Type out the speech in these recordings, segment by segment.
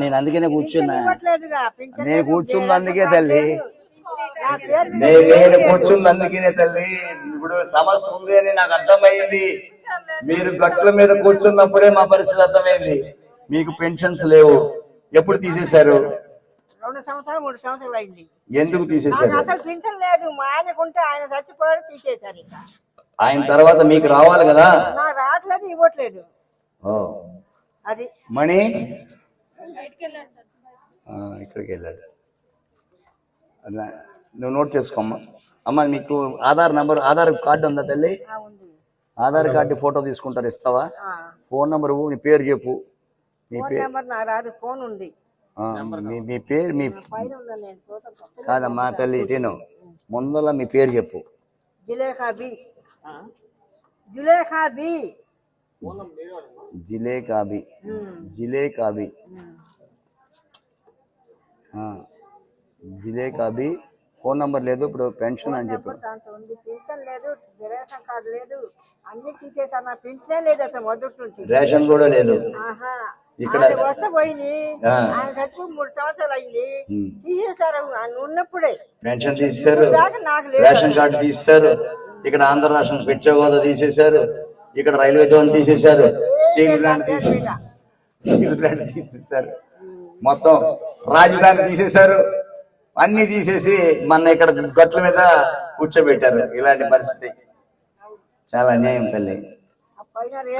నేను అందుకనే కూర్చున్నా. నేను కూర్చుంది అందుకే తల్లి. నేను కూర్చుంది అందుకనే తల్లి. ఇప్పుడు సమస్య ఉంది అని నాకు అర్థమైంది. మీరు గట్ల మీద కూర్చున్నప్పుడే మా పరిస్థితి అర్థమైంది. మీకు పెన్షన్స్ లేవు. ఎప్పుడు తీసేశారు? రెండు సంవత్సరాలు మూడు సంవత్సరాలు అయింది. ఎందుకు తీసేశారు? అసలు పింఛన్ లేదు. మా ఆయనకుంటే ఆయన చచ్చిపోయాడు తీసేశారు ఇంకా. ఆయన తర్వాత మీకు రావాలి కదా? రావట్లేదు ఇవ్వట్లేదు. అది మణి ఇక్కడికి వెళ్ళాడు అలా, నువ్వు నోట్ చేసుకోమ్మా. అమ్మ మీకు ఆధార్ నంబర్ ఆధార్ కార్డు ఉందా తల్లి? ఆ, ఉంది. ఆధార్ కార్డు ఫోటో తీసుకుంటారు ఇస్తావా? ఆ, ఫోన్ నంబర్ నీ పేరు చెప్పు. మీ పేరు ఫోన్ ఉంది. ఆ, మీ మీ పేరు మీ. కాదమ్మా తల్లి ఇటేను ముందల మీ పేరు చెప్పు. జులేఖా బి. జులేఖా బి. జిలే కాబి. ఫోన్ నంబర్ లేదు ఇప్పుడు పెన్షన్ అని చెప్పు రేషన్ కార్డు లేదు. అన్ని తీసేసారు నా పింఛనే లేదు అసలు మొదటి నుంచి. రేషన్ కూడా లేదు. ఆహా. ఇక్కడ- పెన్షన్ తీసేశారు. రేషన్ కార్డు తీసేశారు. ఇక్కడ ఆంధ్ర రాష్ట్రం పిచ్చ హోదా తీసేశారు. ఇక్కడ రైల్వే జోన్ తీసేశారు. స్టీల్ ప్లాంట్ తీసేశారు. స్టీల్ ప్లాంట్ తీసేశారు. మొత్తం రాజధాని తీసేశారు. అన్ని తీసేసి మన ఇక్కడ గట్ల మీద కూర్చోబెట్టారు. ఇలాంటి పరిస్థితి. చాలా అన్యాయం తల్లి.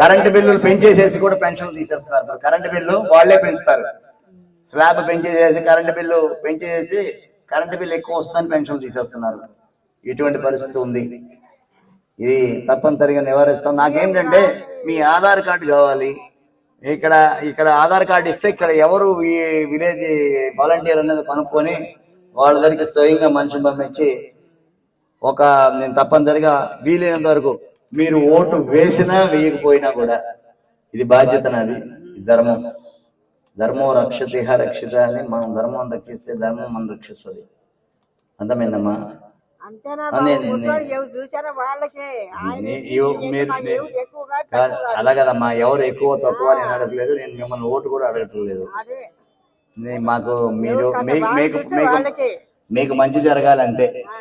కరెంటు బిల్లులు పెంచేసేసి కూడా పెన్షన్లు తీసేస్తున్నారు. కరెంటు బిల్లు వాళ్ళే పెంచుతారు. స్లాబ్ పెంచేసేసి కరెంటు బిల్లు పెంచేసి కరెంటు బిల్లు ఎక్కువ వస్తుందని పెన్షన్లు తీసేస్తున్నారు. ఇటువంటి పరిస్థితి ఉంది. ఇది తప్పనిసరిగా నివారిస్తాం. నాకేంటంటే మీ ఆధార్ కార్డు కావాలి. ఇక్కడ ఇక్కడ ఆధార్ కార్డు ఇస్తే ఇక్కడ ఎవరు విలేజ్ వాలంటీర్ అనేది కనుక్కొని వాళ్ళ దగ్గరికి స్వయంగా మనిషిని పంపించి ఒక నేను తప్పనిసరిగా వీలైనంత వరకు మీరు ఓటు వేసినా వేయకపోయినా కూడా ఇది బాధ్యత నాది ధర్మం. ధర్మం రక్షతిహ రక్షిత అని మనం ధర్మం రక్షిస్తే ధర్మం మనం రక్షిస్తుంది. అర్థమైందమ్మా? నేను-. అలా కదమ్మా ఎవరు ఎక్కువ తక్కువ అని అడగట్లేదు నేను మిమ్మల్ని ఓటు కూడా అడగట్లేదు. మాకు మీరు మీకు మీకు మీకు మంచి జరగాలి అంతే ఆ.